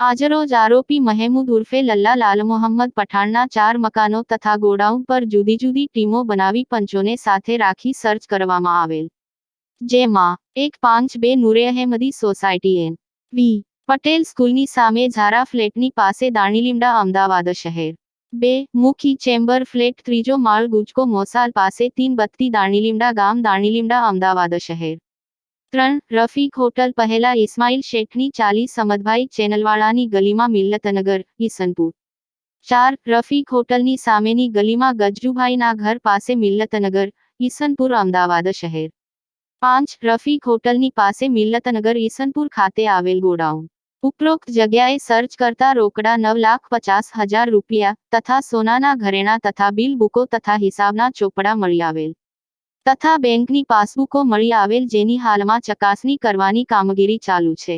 આજરોજ આરોપી મહેમૂદ ઉર્ફે લલ્લા લાલ મોહમ્મદ પઠાણના ચાર મકાનો તથા ગોડાઉન પર જુદી જુદી ટીમો બનાવી પંચોને સાથે રાખી સર્ચ કરવામાં આવેલ. જેમાં એક પાંચ બે Noore Ahmedi society N. V. Patel સ્કૂલની સામે ઝારા ફ્લેટની પાસે દાણીલીમડા અમદાવાદ શહેર. બે. મુખી ચેમ્બર ફ્લેટ ત્રીજો માળ ગુજકો મોસાલ પાસે તીન બત્તી દાણીલીમડા ગામ દાણીલીમડા અમદાવાદ શહેર. ત્રણ, રફીક હોટલ પહેલા ઇસ્માઇલ શેઠની ચાલી સમદભાઈ ચેનલવાળાની ગલીમાં મિલ્લતનગર, ઈસનપુર. ચાર, રફીક હોટલની સામેની ગલીમાં ગજરુભાઈના ઘર પાસે મિલ્લતનગર, ઈસનપુર, અમદાવાદ શહેર. પાંચ, રફીક હોટલની પાસે મિલ્લતનગર, ઈસનપુર ખાતે આવેલ ગોડાઉન. ઉપરોક્ત જગ્યાએ સર્ચ કરતા રોકડા નવ લાખ પચાસ હજાર રૂપિયા તથા સોનાના ઘરેણા તથા બિલ બુકો તથા હિસાબના ચોપડા મળી આવેલ. તથા બેંકની પાસબુકો મળી આવેલ જેની હાલમાં ચકાસણી કરવાની કામગીરી ચાલુ છે.